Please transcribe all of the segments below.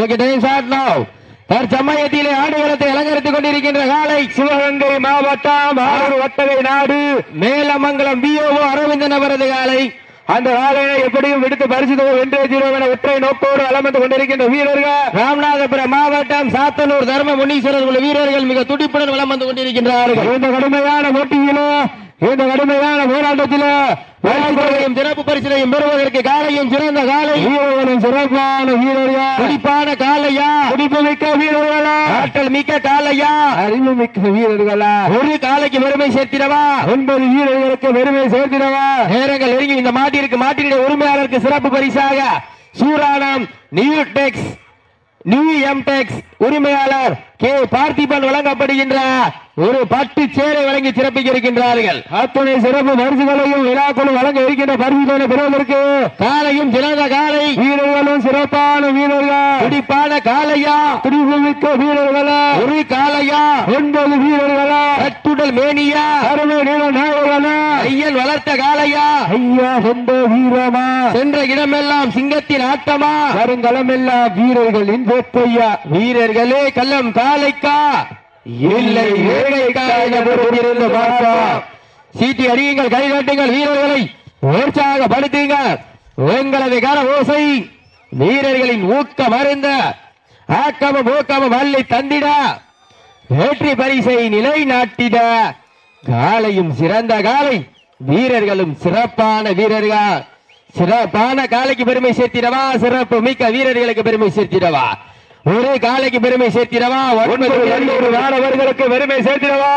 Okay time start நவ தற்சமயத்திலே ஆடுகளத்தை அலங்கரித்துக் கொண்டிருக்கின்ற காலை சிவகங்கை மாவட்டம் ஆரூர் வட்டகை நாடு மேலமங்கலம் பிஓஓ அரவிந்தன் அவரது காலை. அந்த காலையை எப்படியும் விடுத்து பரிசு வென்றே தீர்வோம் என ஒற்றை நோக்கோடு வலம் வந்து கொண்டிருக்கின்ற வீரர்கள். ராமநாதபுரம் மாவட்டம் சாத்தனூர் தர்ம முனீஸ்வரர் குழு வீரர்கள் மிக துடிப்புடன் வலம் வந்து கொண்டிருக்கின்றார்கள். இந்த கடுமையான போட்டியிலோ இந்த கடுமையான போராட்டத்திலோ வாய்ப்புகளையும் சிறப்பு பரிசினையும் பெறுவதற்கு காலையும் சிறந்த காலை. வீரர்களும் சிறப்பான வீரர்கள்? துடிப்பான காலையா? துடிப்பு மிக்க வீரர்களா? ஆற்றல் மிக்க காலையா? அறிவு மிக்க வீரர்களா? ஒரு காலைக்கு பெருமை சேர்த்திடவா? ஒன்பது வீரர்களுக்கு பெருமை சேர்த்திடவா? நேரங்கள் நெருங்கி இந்த மாட்டிற்கு மாட்டினுடைய உரிமையாளருக்கு சிறப்பு பரிசாக சூரானம் new tex new M tex உரிமையாளர் கே. பார்த்திபன் வழங்கப்படுகின்ற ஒரு பட்டு சேரை வழங்கி சிறப்பிக்க இருக்கின்றார்கள் அத்துணை சிறப்பு பரிசுகளையும் விழாக்களும் வழங்க இருக்கின்ற பரிசுகளை பெறுவதற்கு காலையும் சிறந்த காலை. வீரர்களும் சிறப்பான வீரர்கள்? துடிப்பான காலையா? துடிப்பு மிக்க வீரர்களா? ஒரு காலையா? ஒன்பது வீரர்களா? கட்டுடல் மேனியா? அருமை நீள நாயகனா? ஐயன் வளர்த்த காலையா? ஐயா சொந்த வீரமா? சென்ற இடமெல்லாம் சிங்கத்தின் ஆட்டமா? வருங்களமெல்லாம் வீரர்களின் வேட்டையா வீரர்களே கள்ளம் காலைக்கா? இல்லை ஏழைக்கா பார்ப்போம். சீட்டி அடியுங்கள் கை காட்டுங்கள் வீரர்களை உற்சாகப்படுத்துங்கள் உங்களது கர ஓசை வீரர்களின் ஊக்கம் அருந்த ஆக்கமும் ஊக்கமும் வள்ளி தந்திட வெற்றி பரிசை நிலை நாட்டிட காலையும் சிறந்த காலை வீரர்களும் சிறப்பான வீரர்கள். சிறப்பான காலைக்கு பெருமை சேர்த்திடவா? சிறப்பு மிக்க வீரர்களுக்கு பெருமை சேர்த்திடவா? ஒரு காலைக்கு பெருமை சேர்த்திடவா? ஒன்பது எண்ணூறு மாணவர்களுக்கு பெருமை சேர்த்திடவா?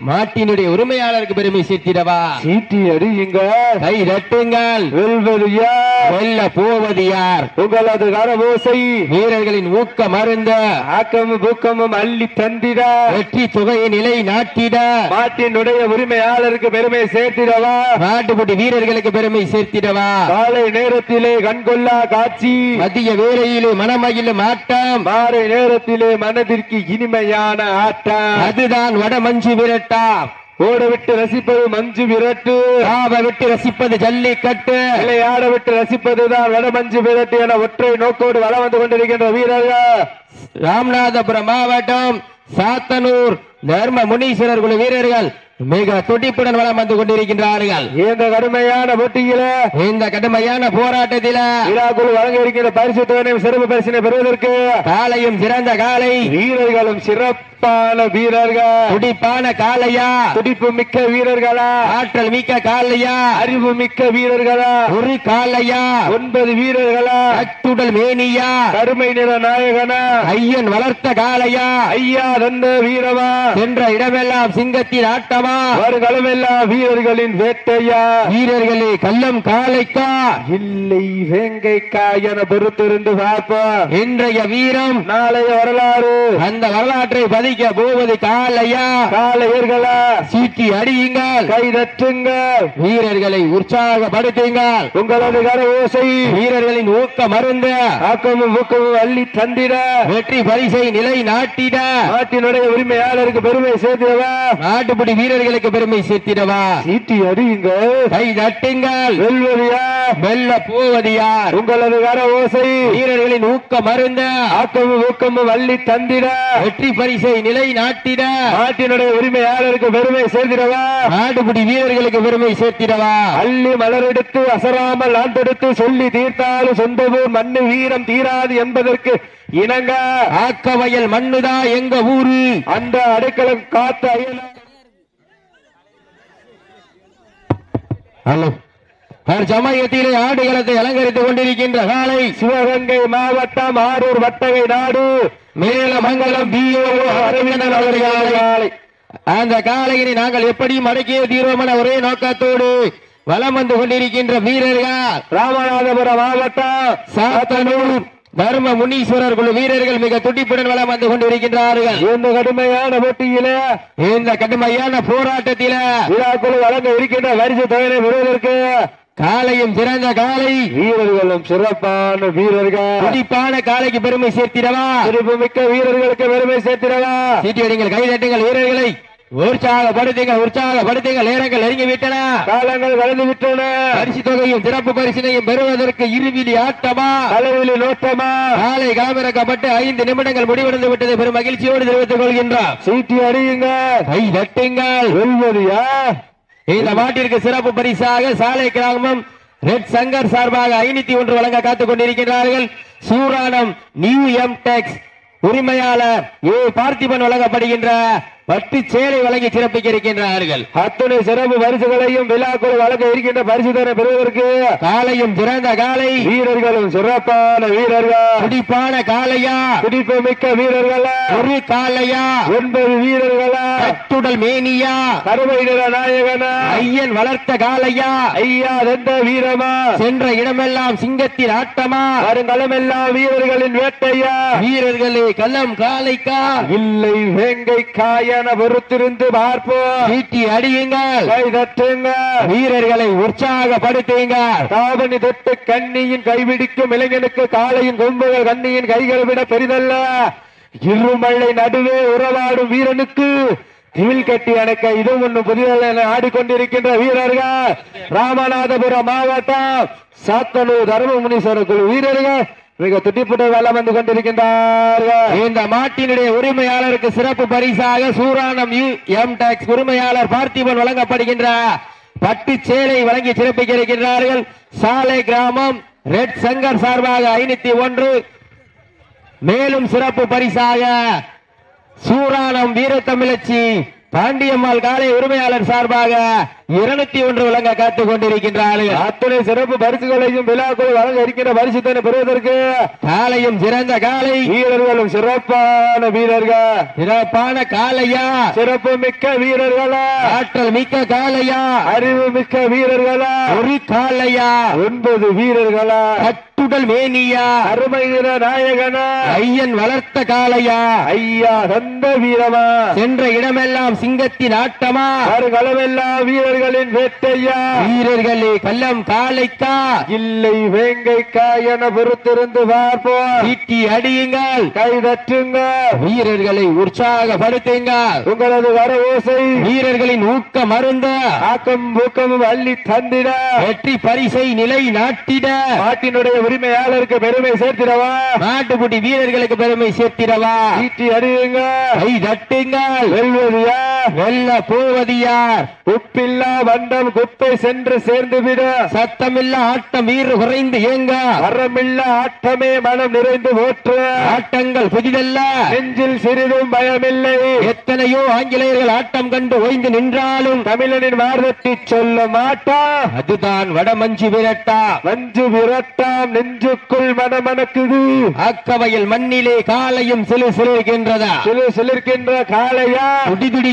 மாட்டினுடைய உரிமையாளருக்கு பெருமை சேர்த்திடவா? சீட்டி அடியுங்க கை தட்டுங்கள். வெல்வது யார் வெல்ல போவது யார்? உங்களது கரவோசை. வீரர்களின் ஊக்கம் அருந்த. ஆக்கமும் பூக்கமும் அள்ளி தந்திட. வெற்றி தொகையை நிலை நாட்டிட. மாட்டினுடைய உரிமையாளருக்கு பெருமை சேர்த்திடவா? நாட்டுப்பட்டி வீரர்களுக்கு பெருமை சேர்த்திடவா? காலை நேரத்திலே கண்கொள்ளா காட்சி. மதிய வேளையிலே மனமகிழும் ஆட்டம். மாலை நேரத்திலே மனதிற்கு இனிமையான ஆட்டம். அதுதான் வட மஞ்சு விரட்டா ஓட விட்டு ரசிப்பது மஞ்சு விரட்டு. விட்டு ரசிப்பது ஜல்லிக்கட்டு. விளையாட விட்டு ரசிப்பதுதான் வடமஞ்சு விரட்டு என ஒற்றை நோக்கோடு வளம் வந்து கொண்டிருக்கின்ற வீரர்கள். ராமநாதபுரம் மாவட்டம் சாத்தனூர் தர்ம முனீஸ்வரர் குழு வீரர்கள் மிக துடிப்புடன் வளம் வந்து கொண்டிருக்கின்றார்கள். இந்த கடுமையான போட்டியில இந்த கடுமையான போராட்டத்தில விழாக்குழு வழங்க இருக்கின்ற பரிசு தொகையும் சிறப்பு பரிசினை பெறுவதற்கு காலையும் சிறந்த காலை வீரர்களும் சிறப்பான வீரர்கள். துடிப்பான காலையா துடிப்பு மிக்க வீரர்களா. ஆற்றல் மிக்க காலையா அறிவு மிக்க வீரர்களா. ஒரு காலையா ஒன்பது வீரர்களா. கட்டுடல் மேனியா. கருமை நிற நாயகனா. ஐயன் வளர்த்த காலையா ஐயா தந்த வீரமா சென்ற இடமெல்லாம் சிங்கத்தின் ஆட்டமா. வருகளமெல்லாம் வீரர்களின் வேட்டையா. வீரர்களே கள்ளம் காலைக்கா இல்லை வேங்கைக்கா என பொறுத்திருந்து பார்ப்போம். இன்றைய வீரம். நாளைய வரலாறு. அந்த வரலாற்றை பதிக்க போவது காலையா? காளையர்களா சீட்டி அடியுங்கள். கை தட்டுங்கள். வீரர்களை உற்சாகப்படுத்துங்கள். உங்களது கர ஓசை வீரர்களின் ஊக்கம் அருந்த ஆக்கமும் ஊக்கமும் அள்ளி தந்திட. வெற்றி பரிசை நிலை நாட்டிட. நாட்டினுடைய உரிமையாளருக்கு பெருமை சேர்த்திடவா? நாட்டுப்படி வீரர்களுக்கு பெருமை சேர்த்திடவா? சீட்டி அடியுங்க கை தட்டுங்கள். வெல்வது யார்? வெல்ல போவது யார்? உங்களது கர ஓசை வீரர்களின் ஊக்கம் அருந்த ஆக்கமும் ஊக்கமும் அள்ளி தந்திட. வெற்றி பரிசை நிலை நாட்டிட நாட்டினுடைய உரிமையாளருக்கு பெருமை சேர்த்திடவா? நாட்டுப்படி வீரர்களுக்கு பெருமை சேர்த்திடவா? அள்ளி மலரெடுத்து அசராமல் ஆண்டெடுத்து சொல்லி தீர்த்தாலும் சொந்த ஊர் மண்ணு வீரம் தீராது என்பதற்கு இணங்க. ஆக்க வயல் மண்ணுதா எங்க ஊரு? அந்த அடைக்கலம் காத்த அயல ஹலோ. சமயத்திலே ஆடுகளத்தை அலங்கரித்துக் கொண்டிருக்கின்ற காலை சிவகங்கை மாவட்டம் ஆரூர் வட்டகை நாடு. மேலமங்கலம் பிஓ அரவிந்தன் அவர்கள் அந்த காலையினை நாங்கள் எப்படியும் அடக்கிய தீர்வோம் என ஒரே நோக்கத்தோடு வலம் வந்து கொண்டிருக்கின்ற வீரர்கள். ராமநாதபுரம் மாவட்டம் சாத்தனூர் தர்ம முனீஸ்வரர் குழு வீரர்கள் மிக துடிப்புடன் வலம் வந்து கொண்டிருக்கின்றார்கள். இந்த கடுமையான போட்டியில இந்த கடுமையான போராட்டத்தில விழாக்குழு வழங்க இருக்கின்ற வரிசை தொகையை பெறுவதற்கு காலையும் சிறந்த காலை வீரர்களும் சிறப்பான வீரர்கள். துடிப்பான காலைக்கு பெருமை சேர்த்திடவா? சிறப்பு மிக்க வீரர்களுக்கு பெருமை சேர்த்திடவா? சீட்டி அடிங்கள் கை தட்டுங்கள் வீரர்களை. உற்சாகப்படுத்துங்க உற்சாகப்படுத்துங்க நேரங்கள் நெருங்கி விட்டன காலங்கள் கலந்து விட்டன பரிசு தொகையும் சிறப்பு பரிசினையும் பெறுவதற்கு இருவிலி ஆட்டமா? தலைவிலி நோட்டமா? காலை களமிறக்கப்பட்டு ஐந்து நிமிடங்கள் முடிவடைந்து விட்டதை. பெரும் மகிழ்ச்சியோடு தெரிவித்துக் கொள்கின்றார். சீட்டி அடியுங்க கை தட்டுங்கள் வெல்வது யார் இந்த மாட்டிற்கு சிறப்பு பரிசாக சாலை கிராமம் ரெட் சங்கர் சார்பாக ஐநூத்தி ஒன்று வழங்க காத்துக் கொண்டிருக்கிறார்கள் சூரானம் நியூ எம் டெக்ஸ் உரிமையாளர் ஏ பார்த்திபன் வழங்கப்படுகின்ற பட்டு சேலை வழங்கி சிறப்பிக்க இருக்கின்றார்கள். அத்துணை சிறப்பு பரிசுகளையும் விழாக்குழு வழங்க இருக்கின்ற பரிசுதனை பெறுவதற்கு காலையும் சிறந்த காலை. வீரர்களும் சிறப்பான வீரர்கள். துடிப்பான காளையா துடிப்பு மிக்க வீரர்களா. ஒரு காளையா ஒன்பது வீரர்களா. கட்டுடல் மேனியா? கருமை நிற நாயகனா? ஐயன் வளர்த்த காளையா ஐயா வெந்த வீரமா? சென்ற இடமெல்லாம் சிங்கத்தின் ஆட்டமா? வருங்களமெல்லாம் வீரர்களின் வேட்டையா? வீரர்களே கள்ளம் காளைக்கா இல்லை வேங்கை காயன பொறுத்திருந்து பார்ப்போம் சீட்டி அடியுங்கள். கை தட்டுங்க வீரர்களை உற்சாகப்படுத்துங்கள். தாவணி தொட்டு கண்ணியின் கைபிடிக்கும் இளைஞனுக்கு காளையின் கொம்புகள் கண்ணியின் கைகளை விட பெரிதல்ல. இருமலை நடுவே உறவாடும் வீரனுக்கு திமில் கட்டி அணைக்க இது ஒன்று புதிதல்ல என ஆடிக்கொண்டிருக்கின்ற வீரர்கள். ராமநாதபுரம் மாவட்டம் சாத்தனூர் தர்மமுனீஸ்வரர் குழு வீரர்கள். மிக துடிப்புடன் வளம் வந்து கொண்டிருக்கின்றார்கள். இந்த மாட்டினுடைய உரிமையாளருக்கு சிறப்பு பரிசாக சூரானம் யூ எம் டாக்ஸ் உரிமையாளர் பார்த்திபன் வழங்கப்படுகின்ற பட்டு சேலை வழங்கி சிறப்பிக்க இருக்கின்றார்கள் சாலை கிராமம் ரெட் சங்கர் சார்பாக ஐநூத்தி ஒன்று. மேலும் சிறப்பு பரிசாக சூரானம் வீரத்தமிழச்சி பாண்டியம்மாள் காலை உரிமையாளர் சார்பாக இருநூத்தி ஒன்று வழங்க காத்துக் கொண்டிருக்கின்றார்கள். அத்துணை சிறப்பு பரிசுகளையும் விழாக்குள் வழங்க இருக்கின்ற பரிசுத்தனை பெறுவதற்கு காலையும் சிறந்த காலை. வீரர்களும் சிறப்பான வீரர்கள். சிறப்பான காலையா? சிறப்பு மிக்க வீரர்களா? ஆற்றல் மிக்க காலையா? அறிவு மிக்க வீரர்களா? ஒரு காலையா? ஒன்பது வீரர்களா? கட்டுடல் மேனியா? அருமை நிற நாயகனா? ஐயன் வளர்த்த காலையா? ஐயா தந்த வீரமா? சென்ற இடமெல்லாம் சிங்கத்தின் ஆட்டமா? வருகளமெல்லாம் வீரர்களின் வேட்டையா? வீரர்களே கள்ளம் காலைக்கா இல்லை வேங்கைக்கா என பொறுத்திருந்து பார்ப்போம். சீட்டி அடியுங்கள். கை தட்டுங்க. வீரர்களை உற்சாகப்படுத்துங்கள். உங்களது வர ஓசை வீரர்களின் ஊக்க மருந்த ஆக்கம் ஊக்கமும் அள்ளி தந்திட. வெற்றி பரிசை நிலை நாட்டிட. நாட்டினுடைய உரிமையாளருக்கு பெருமை சேர்த்திடவா? நாட்டுப்புடி வீரர்களுக்கு பெருமை சேர்த்திடவா? ஈட்டி அடியுங்க. கை தட்டுங்கள். வெல்வது யார்? வெல்ல போவது யார் உப்பில்லா வண்டம் குப்பை சென்று சேர்ந்து விட சத்தமில்ல ஆட்டம் வீறு குறைந்து ஏங்க அறமில்ல ஆட்டமே மனம் நிறைந்து போற்று. ஆட்டங்கள் புதிதல்ல. நெஞ்சில் சிறிதும் பயமில்லை. எத்தனையோ ஆங்கிலேயர்கள் ஆட்டம் கண்டு ஓய்ந்து நின்றாலும் தமிழனின் மார்தட்டி சொல்ல மாட்டா. அதுதான் வடமஞ்சு விரட்டா. மஞ்சு விரட்டாம் நெஞ்சுக்குள் மனமணக்குது. அக்கவையில் மண்ணிலே காலையும் சிலு சிலிருக்கின்றதா சிலு சிலிர்க்கின்ற காளையா?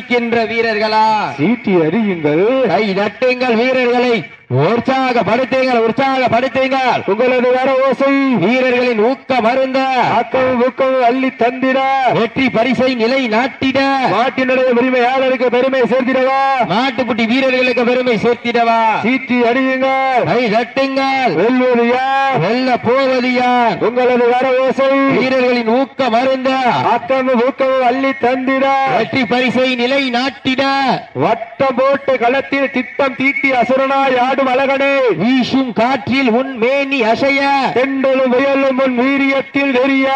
துடிதுடிக்கின்ற வீரர்களா? சீட்டி அறியுங்கள் கை தட்டுங்கள் வீரர்களை. உற்சாகப்படுத்துங்கள் உற்சாகப்படுத்துங்கள். உங்களது வர ஓசை வீரர்களின் ஊக்க மருந்த. ஆக்கம் ஊக்கம் அள்ளி தந்திட. வெற்றி பரிசை நிலை நாட்டிட. நாட்டினுடைய உரிமையாளருக்கு பெருமை சேர்த்திடவா? நாட்டுக்குட்டி வீரர்களுக்கு பெருமை சேர்த்திடவா? சீட்டி அடியுங்கள் கை தட்டுங்கள். வெல்வது யார்? வெல்ல போவது யார்? உங்களது வர ஓசை வீரர்களின் ஊக்க மருந்த. ஆக்கமும் ஊக்கமும் அள்ளி தந்திட. வெற்றி பரிசை நிலை நாட்டிட. வட்டம் போட்டு களத்தில் திட்டம் தீட்டி அசுரனாய் ஆடும் அழகனே வீசும் காற்றில் உன் மேனி அசைய. தெண்டலும் முயலும் உன் வீரியத்தில் நெறிய.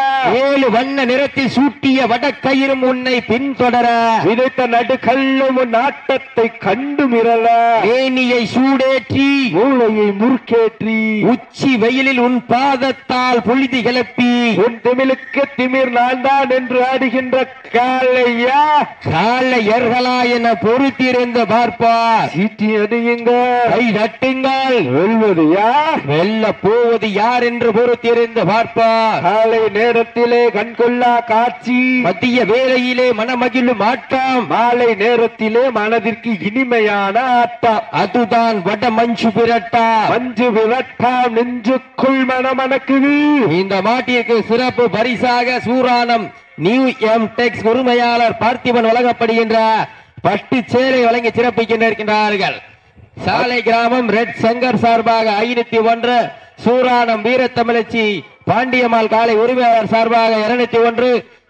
ஏழு வண்ண நிறத்தில் சூட்டிய வடக்கயிறும் உன்னை பின்தொடர. விதைத்த நடுக்கல்லும் உன் ஆட்டத்தை கண்டு மிரள மேனியை சூடேற்றி. மூளையை முறுக்கேற்றி. உச்சி வெயிலில் உன் பாதத்தால் புழுதி கிளப்பி. உன் திமிழுக்கு திமிர் நான் தான் என்று ஆடுகின்ற காளையா. காலையர்களா என பொறுத்திருந்த பார்ப்பார். சீட்டி அடியுங்க கை தட்டுங்கள் வெல்வது யார்? வெல்ல போவது யார் என்று பொறுத்திருந்து பார்ப்பார். காலை நேரத்திலே கண்கொள்ளா காட்சி. மத்திய வேளையிலே மனமகிழும் ஆட்டம். மாலை நேரத்திலே மனதிற்கு இனிமையான ஆட்டம். அதுதான் வட மஞ்சு பிரட்டா மஞ்சு விரட்டாம் நெஞ்சுக்குள் மனமணக்குது. இந்த மாட்டிற்கு சிறப்பு பரிசாக சூரானம் நியூ எம் டெக்ஸ் உரிமையாளர் பார்த்திபன் வழங்கப்படுகின்ற பட்டு சேலை வழங்கி சிறப்பிக்கின்ற இருக்கின்றார்கள் சாலை கிராமம் ரெட் சங்கர் சார்பாக ஐநூத்தி ஒன்று சூரானம் வீரத்தமிழச்சி பாண்டியம்மாள் காலை உரிமையாளர் சார்பாக இருநூத்தி ஒன்று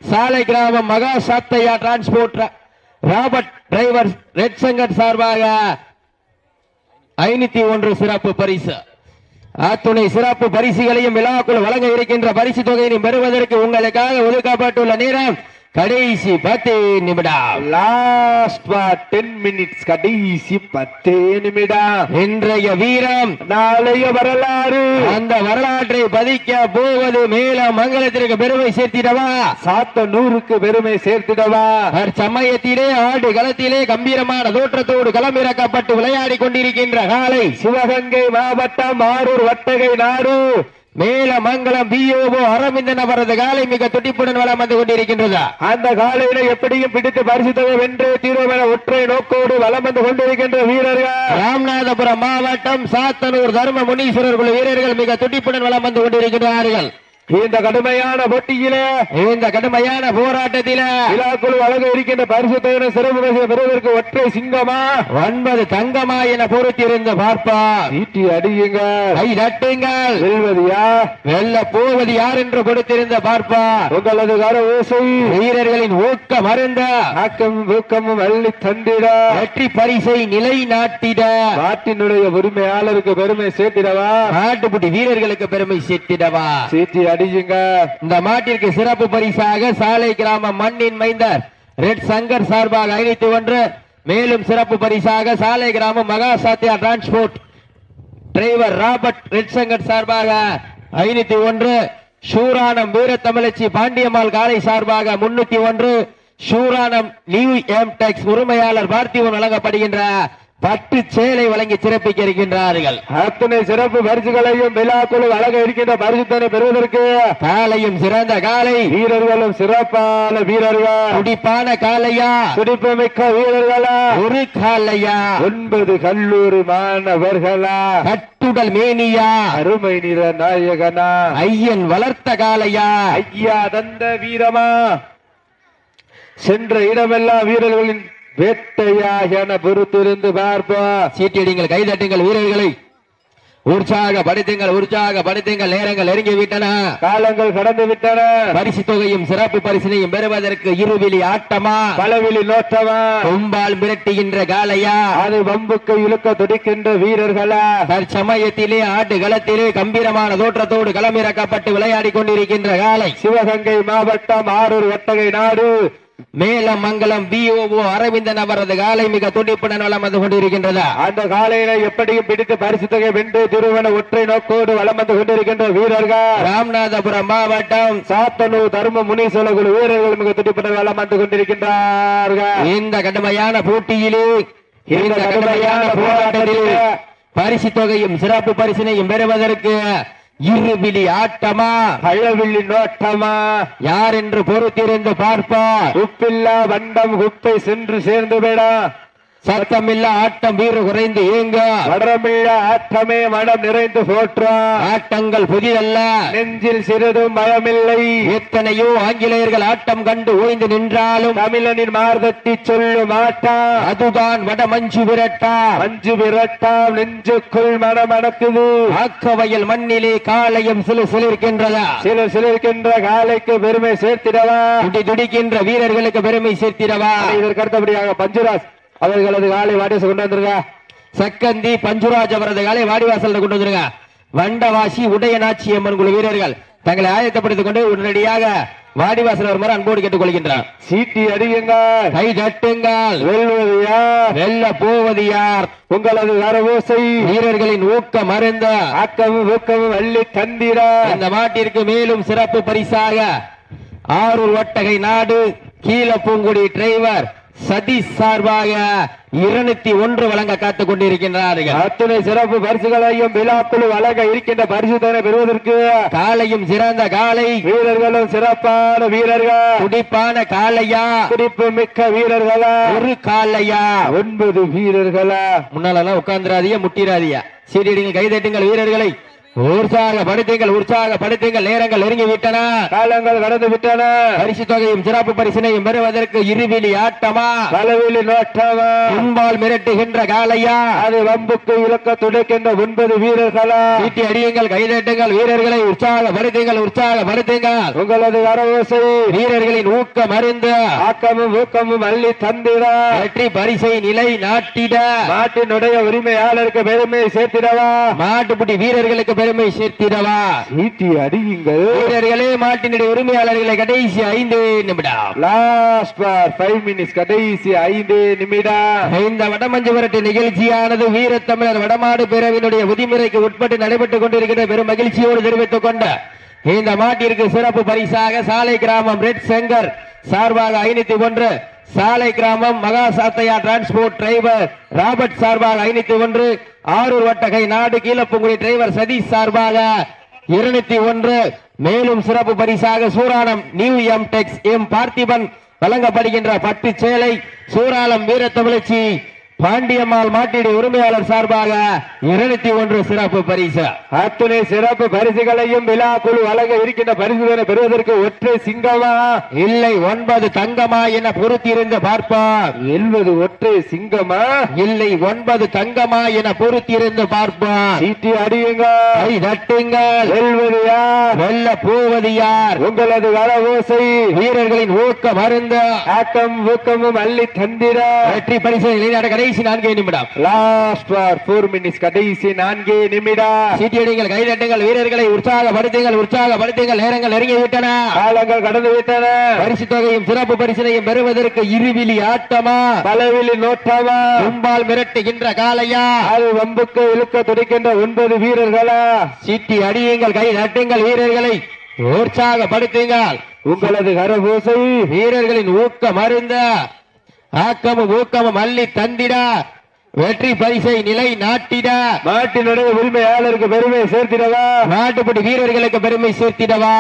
சாலை கிராமம் Maha Sathaiya transport Robert driver red Shankar சார்பாக ஐநூத்தி ஒன்று சிறப்பு பரிசு. அத்துணை சிறப்பு பரிசுகளையும் விழாக்குள் வழங்க இருக்கின்ற பரிசு தொகையினை பெறுவதற்கு உங்களுக்காக ஒதுக்கப்பட்டுள்ள நேரம் கடைசி பத்து நிமிடம். லாஸ்ட் டென் மினிட்ஸ் கடைசி பத்து நிமிடம். இன்றைய வீரம் நாளைய வரலாறு. அந்த வரலாற்றை பதிக்க போவது மேல மங்களத்திற்கு பெருமை சேர்த்திடவா? சாத்த நூறுக்கு பெருமை சேர்த்திடவா? சமயத்திலே ஆடு களத்திலே கம்பீரமான தோற்றத்தோடு களமிறக்கப்பட்டு விளையாடி கொண்டிருக்கின்ற காலை. சிவகங்கை மாவட்டம் ஆரூர் வட்டகை நாடு. மேல மங்களம் பிஓஓ அரவிந்தன் அவரது காலை மிக துடிப்புடன் வளம் வந்து கொண்டிருக்கின்றது. அந்த காலையில எப்படியும் பிடித்து பரிசு தொகை வென்று தீர்வு என ஒற்றை நோக்கோடு வலம் வந்து கொண்டிருக்கின்ற வீரர்கள். ராமநாதபுரம் மாவட்டம் சாத்தனூர் தர்ம முனீஸ்வரர் குழு வீரர்கள் மிக துடிப்புடன் வளம் வந்து கொண்டிருக்கிறார்கள் இந்த கடுமையான போட்டியிலே இந்த கடுமையான போராட்டத்தில விழாக்குழு வழங்க இருக்கின்ற பரிசு தொகை சிறப்பு பரிசு பெறுவதற்கு ஒற்றை சிங்கமா? ஒன்பது தங்கமா என பொறுத்திருந்து பார்ப்பார் ஈட்டி அடியுங்க. கை தட்டுங்கள். வெல்வதியா? வெல்ல போவது யார் என்று கொடுத்திருந்த பார்ப்பார் உங்களது கர ஓசை. வீரர்களின் ஊக்கம் அருந்த. ஆக்கமும் ஊக்கமும் அள்ளி தந்திட. வெற்றி பரிசை நிலை நாட்டிட. நாட்டினுடைய உரிமையாளருக்கு பெருமை சேர்த்திடவா? நாட்டுப்புட்டி வீரர்களுக்கு பெருமை சேர்த்திடவா? சீட்டி அடிச்சுங்க. இந்த மாட்டிற்கு சிறப்பு பரிசாக சாலை கிராம மண்ணின் மைந்தர் ரெட் சங்கர் சார்பாக ஐநூத்தி ஒன்று. மேலும் சிறப்பு பரிசாக சாலை கிராமம் Maha Sathiya transport driver Robert red Shankar சார்பாக ஐநூத்தி ஒன்று. ஷூரானம் வீரத்தமிழச்சி பாண்டியம்மாள் காலை சார்பாக முன்னூத்தி ஒன்று. சூரானம் நியூ எம் டெக்ஸ் உரிமையாளர் பார்த்திவன் வழங்கப்படுகின்ற பட்டு சேலை வழங்கி சிறப்பிக்க இருக்கின்றார்கள் அத்தனை சிறப்பு பரிசுகளையும் விழாக்குழு வழங்க இருக்கின்ற பரிசுத்தனை பெறுவதற்கு காலையும் சிறந்த காலை. வீரர்களும் சிறப்பான வீரர்கள். துடிப்பான காலையா? துடிப்புமிக்க வீரர்களா? ஒரு காலையா? ஒன்பது கல்லூரி மாணவர்களா? கட்டுடல் மேனியா? அருமை நிற நாயகனா? ஐயன் வளர்த்த காலையா? ஐயா தந்த வீரமா? சென்ற இடமெல்லாம் வீரர்களின் வேட்டையா என பொறுத்திருந்து பார்ப்போம் சீட்டியடிங்கள் கைதட்டுங்கள் வீரர்களை. உற்சாகப்படுத்துங்கள் உற்சாகப்படுத்துங்கள் நேரங்கள் நெருங்கி விட்டன காலங்கள் கடந்து விட்டன பரிசு தொகையும் சிறப்பு பரிசினையும் பெறுவதற்கு இருவிழி ஆட்டமா? பலவிழி நோட்டமா? கொம்பால் மிரட்டுகின்ற காலையா அது வம்புக்கு இழுக்க துடிக்கின்ற வீரர்களா? தற்சமயத்திலே ஆட்டு களத்திலே கம்பீரமான தோற்றத்தோடு களமிறக்கப்பட்டு விளையாடி கொண்டிருக்கின்ற காலை சிவகங்கை மாவட்டம் ஆரூர் வட்டகை நாடு. மேலமங்கலம் பிஓஓ அரவிந்தன் அவரது காலை மிக துடிப்புடன் வளம் வந்து கொண்டிருக்கின்றது. அந்த காலையில எப்படியும் பிடித்து பரிசு தொகை வென்று திருவன ஒற்றை நோக்கோடு வலம் வந்து கொண்டிருக்கின்ற வீரர்கள். ராமநாதபுரம் மாவட்டம் சாத்தனூர் தர்ம முனீஸ்வர குழு வீரர்கள் மிக துடிப்புடன் வலம் வந்து கொண்டிருக்கின்றார்கள். இந்த கடுமையான போட்டியிலே இந்த கடுமையான போராட்டத்திலே பரிசு தொகையும் சிறப்பு பரிசினையும் பெறுவதற்கு இருவிழி ஆட்டமா? பழவில்லி நோட்டமா? யார் என்று பொறுத்திருந்து பார்ப்பார் உப்பில்லா வண்டம் குப்பை சென்று சேர்ந்து விட சத்தமில்லா ஆட்டம் வீறு குறைந்து ஏங்க வடமில்ல ஆட்டமே மனம் நிறைந்து போற்றா. ஆட்டங்கள் புதிதல்ல. நெஞ்சில் சிறிதும் பயமில்லை எத்தனையோ ஆங்கிலேயர்கள் ஆட்டம் கண்டு ஓய்ந்து நின்றாலும் தமிழனின் மார்தட்டி சொல்லு மாட்டா அதுதான் வட மஞ்சு விரட்டா. மஞ்சு விரட்டாம் நெஞ்சுக்குள் மனம் அடக்குது ஆக்கவயல் மண்ணிலே காலையும் சிலு சிலிர்க்கின்றதா? சில சிலிருக்கின்ற காலைக்கு பெருமை சேர்த்திடவா? துடி துடிக்கின்ற வீரர்களுக்கு பெருமை சேர்த்திடவா? இதற்கு அடுத்தபடியாக பஞ்சுராஜ் அவர்களது காலை வாடியசு கொண்டு வந்திருக்க சக்கந்தி பஞ்சுராஜ் அவரது காலை வாடிவாசல் கொண்டு வந்துருங்க. வண்டவாசி உடையநாச்சி அம்மன் குழு வீரர்கள் தங்களை ஆயத்தப்படுத்திக் கொண்டு உடனடியாக வாடிவாசல் வருமாறு அன்போடு கேட்டுக் கொள்கின்றார் சீட்டி அடியுங்க கை தட்டுங்கள். வெல்வது யார் வெல்ல போவது யார் உங்களது வரவோசை வீரர்களின் ஊக்கம் அருந்த. ஆக்கமும் ஊக்கமும் அள்ளி தந்திர இந்த மாட்டிற்கு மேலும் சிறப்பு பரிசாக. ஆரூர் ஒட்டகை நாடு. கீழப்பூங்குடி டிரைவர். சதீஷ் சார்பாக இருநூத்தி ஒன்று வழங்க காத்துக் கொண்டிருக்கின்றார்கள். அத்தனை சிறப்பு பரிசுகளையும் விழாக்குழு வழங்க இருக்கின்ற பரிசு தர பெறுவதற்கு காலையும் சிறந்த காலை. வீரர்களும் சிறப்பான வீரர்கள். துடிப்பான காலையா? துடிப்பு மிக்க வீரர்களா? ஒரு காலையா? ஒன்பது வீரர்களா? முன்னாலெல்லாம் உட்கார்ந்துராதிய முட்டிராதிய சீரியடிங்கள் கைதட்டுங்கள் வீரர்களை. உற்சாகப்படுத்துங்கள் உற்சாகப்படுத்துங்கள். நேரங்கள் நெருங்கி விட்டன காலங்கள் கடந்து விட்டன பரிசு தொகையும் சிறப்பு பரிசினையும் பெறுவதற்கு இருவிழி ஆட்டமா? பலவெளி நோட்டமா? முன்பால் மிரட்டுகின்ற காலையா அது வம்புக்கு இலக்க துடைக்கின்ற ஒன்பது வீரர்களா? சீட்டி அடியுங்கள் கைதட்டுங்கள். வீரர்களை உற்சாகப்படுத்துங்கள் உற்சாகப்படுத்துங்கள். உங்களது வரவோசை வீரர்களின் ஊக்கம் அருந்து ஆக்கமும் ஊக்கமும் அள்ளி தந்திட. வெற்றி பரிசை நிலை நாட்டிட. நாட்டினுடைய உரிமையாளருக்கு பெருமை சேர்த்திடவா? மாட்டுப்புட்டி வீரர்களுக்கு பெருமை சேர்த்திடவா? ஈட்டி அடியுங்கள். வீரர்களே மாட்டினுடைய உரிமையாளர்களை கடைசி ஐந்து நிமிடம். லாஸ்ட் பார் ஃபைவ் மினிட்ஸ் கடைசி ஐந்து நிமிடம். இந்த வடமஞ்சு விரட்டு நிகழ்ச்சியானது வீரத்தமிழர் வடமாடு பேரவையினுடைய விதிமுறைக்கு உட்பட்டு நடைபெற்றுக் கொண்டிருக்கின்ற பெரும் மகிழ்ச்சியோடு தெரிவித்துக் கொண்ட இந்த மாட்டிற்கு சிறப்பு பரிசாக சாலை கிராமம் ரெட் செங்கர் சார்பாக ஐநூத்தி ஒன்று சாலை கிராமம் Maha Sathaiya transport driver Robert சார்பாக ஐநூத்தி ஒன்று ஆரூர் வட்டகை நாடு கீழப்புங்குடி டிரைவர் சதீஷ் சார்பாக இருநூத்தி ஒன்று. மேலும் சிறப்பு பரிசாக சூராணம் new M tex M Parthiban வழங்கப்படுகின்ற பட்டு சேலை சூராளம் வீரத்தமிழச்சி பாண்டியம்மாள் மாட்டிடி உரிமையாளர் சார்பாக இருநூத்தி ஒன்று சிறப்பு பரிசு. அத்துணை சிறப்பு பரிசுகளையும் விழா குழு வழங்க இருக்கின்ற பரிசுகளை பெறுவதற்கு ஒற்றை சிங்கமா? இல்லை ஒன்பது தங்கமா என பொறுத்திருந்து பார்ப்பார் எழுபது ஒற்றை சிங்கமா? இல்லை ஒன்பது தங்கமா என பொறுத்திருந்து பார்ப்பார் சீட்டி அடியுங்க. கை தட்டுங்கள் வெல்வது யார்? வெல்ல போவது யார்? உங்களது வரவோசை வீரர்களின் ஊக்கம் அருந்த ஆட்டம் ஊக்கமும் அள்ளி தந்திர வெற்றி பரிசு நிலைநாட கடைசி நான்கே நிமிடம். லாஸ்ட் பார் போர் மினிட்ஸ் கடைசி நான்கே நிமிடம். சீட்டியடிங்கள் கைதட்டுங்கள் வீரர்களை உற்சாகப்படுத்துங்கள் உற்சாகப்படுத்துங்கள் நேரங்கள் நெருங்கி விட்டன. காலங்கள் கடந்து விட்டன. பரிசு தொகையும் சிறப்பு பரிசினையும் பெறுவதற்கு இருவிழி ஆட்டமா? பலவிலி நோட்டமா? கும்பால் மிரட்டுகின்ற காலையா அது வம்புக்கு இழுக்க துடிக்கின்ற ஒன்பது வீரர்களா? சீட்டி அடியுங்கள் கை தட்டுங்கள் வீரர்களை உற்சாகப்படுத்துங்கள். உங்களது கரபூசை வீரர்களின் ஊக்கம் அருந்த ஆக்கமும் ஊக்கமும் அள்ளி தந்திட. வெற்றி பரிசை நிலை நாட்டிட. நாட்டினுடைய உரிமையாளருக்கு பெருமை சேர்த்திடவா? நாட்டுப்படி வீரர்களுக்கு பெருமை சேர்த்திடவா?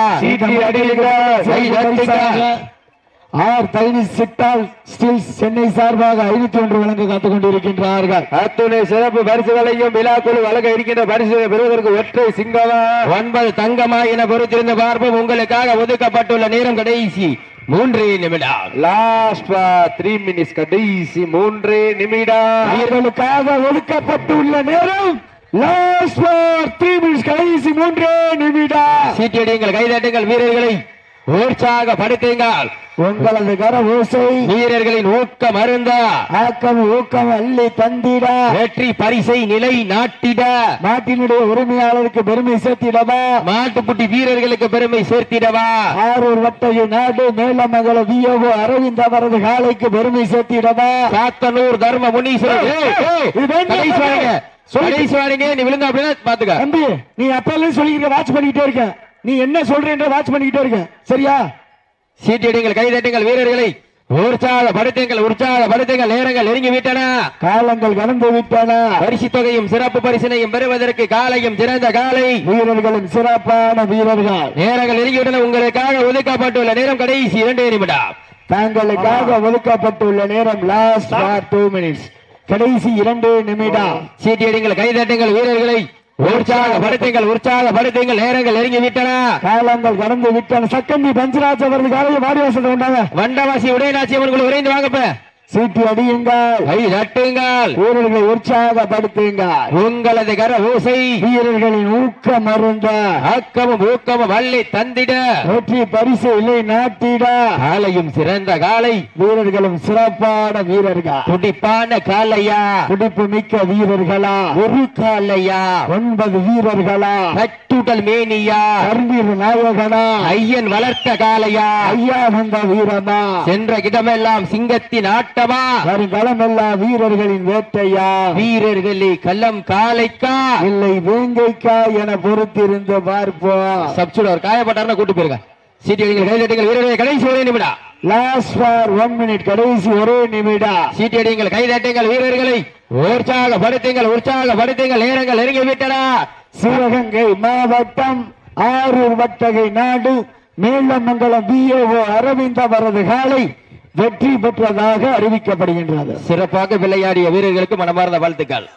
ஆர் தைனி சிட்டால் ஸ்டீல் சென்னை சார்பாக ஐநூத்தி ஒன்று வழங்க காத்துக் கொண்டிருக்கின்றார்கள். அத்துணை சிறப்பு பரிசுகளையும் விழாக்குழு வழங்க இருக்கின்ற பரிசுகளை பெறுவதற்கு ஒற்றை சிங்கமா? ஒன்பது தங்கமா என பொறுத்திருந்த பார்ப்போம். உங்களுக்காக ஒதுக்கப்பட்டுள்ள நேரம் கடைசி. மூன்று நிமிடம். லாஸ்ட் த்ரீ மினிட்ஸ் கடைசி மூன்று நிமிடம். வீரர்களுக்காக ஒதுக்கப்பட்டுள்ள நேரம். லாஸ்ட் த்ரீ மினிட்ஸ் கடைசி மூன்றே நிமிடம். சீட்டியடிங்கள் கைதட்டுங்கள் வீரர்களை. உற்சாகப்படுத்துங்கள் உங்களது கர ஓசை. வீரர்களின் ஊக்கம் அருந்த. ஆக்கம் ஊக்கம் அள்ளி தந்திட. வெற்றி பரிசை நிலை நாட்டிட. நாட்டினுடைய உரிமையாளருக்கு பெருமை சேர்த்திடவா? மாட்டுப்புட்டி வீரர்களுக்கு பெருமை சேர்த்திடவா? ஆரூர் வட்டையை நாடு மேலமங்கல வியோவோ அரவிந்த் அவரது காலைக்கு பெருமை சேர்த்திடவா? சாத்தனூர் தர்ம வாரிங்க, நீ விழுங்க அப்படின்னா பாத்துக்க. நீ அப்பெல்லாம் சொல்லிக்கிற வாட்ச் பண்ணிக்கிட்டே இருக்க. நீ என்ன சொல்றேன்ற வாட்ச் பண்ணிக்கிட்டே இருக்க. சரியா? சீட்டியடிங்கள் கைதட்டுங்கள் வீரர்களை. உற்சாகப்படுத்துங்கள் உற்சாகப்படுத்துங்கள் நேரங்கள் நெருங்கி விட்டன. காலங்கள் கடந்து விட்டன. பரிசு தொகையும் சிறப்பு பரிசினையும் பெறுவதற்கு காலையும் சிறந்த காலை. வீரர்களும் சிறப்பான வீரர்கள். நேரங்கள் நெருங்கிவிட்டன உங்களுக்காக ஒதுக்கப்பட்டுள்ள நேரம் கடைசி இரண்டு நிமிடம். தங்களுக்காக ஒதுக்கப்பட்டுள்ள நேரம் லாஸ்ட் டூ மினிட்ஸ் கடைசி இரண்டு நிமிடம். சீட்டியடிங்கள் கைதட்டுங்கள் வீரர்களை. உற்சாகப்படுத்துங்கள் உற்சாகப்படுத்துங்கள் நேரங்கள் நெருங்கி விட்டன. காலங்கள் கடந்து விட்டன. சக்கம்பி பஞ்சராஜ் அவரது காலையை வாடி வசதி உண்டாங்க வண்டவாசி உடையநாச்சி அவர்கள் விரைந்து வாங்கப்ப. சீட்டி அடியுங்கள். கை தட்டுங்கள் வீரர்களை உற்சாகப்படுத்துங்கள். உங்களது கர ஊசை வீரர்களின் ஊக்கம் அருந்த. ஆக்கமும் ஊக்கமும் அள்ளி தந்திட. வெற்றி பரிசு இல்லை நாட்டிட. காலையும் சிறந்த காலை. வீரர்களும் சிறப்பான வீரர்கள். துடிப்பான காலையா. துடிப்பு மிக்க வீரர்களா. ஒரு காலையா. ஒன்பது வீரர்களா. கட்டுடல் மேனியா. கர்வீர் நாயகனா. ஐயன் வளர்த்த காலையா. ஐயா வந்த வீரமா சென்ற இடமெல்லாம் சிங்கத்தின் ஆட்டமா வருங்காலம் எல்லாம் வீரர்களின் வேட்டையா? வீரர்களே கள்ளம் காலைக்கா? இல்லை வேங்கைக்கா என பொறுத்திருந்து பார்ப்போம் சப்சுடர் காயப்பட்டார்னா கூட்டு போயிருங்க. சீட்டி அடிங்கள் கை தட்டுங்கள் வீரர்களே கடைசி ஒரே நிமிடம். லாஸ்ட் ஃபார் ஒன் மினிட் கடைசி ஒரே நிமிடம். சீட்டி அடிங்கள் கை தட்டுங்கள் வீரர்களை. உற்சாகப்படுத்துங்கள் உற்சாகப்படுத்துங்கள் நேரங்கள் நெருங்கி விட்டன சிவகங்கை மாவட்டம் ஆரூர் வட்டகை நாடு மேலமங்கலம் பிஓஓ அரவிந்த் அவரது காலை. வெற்றி பெற்றதாக அறிவிக்கப்படுகின்றது. சிறப்பாக விளையாடிய வீரர்களுக்கு மனமார்ந்த வாழ்த்துக்கள்.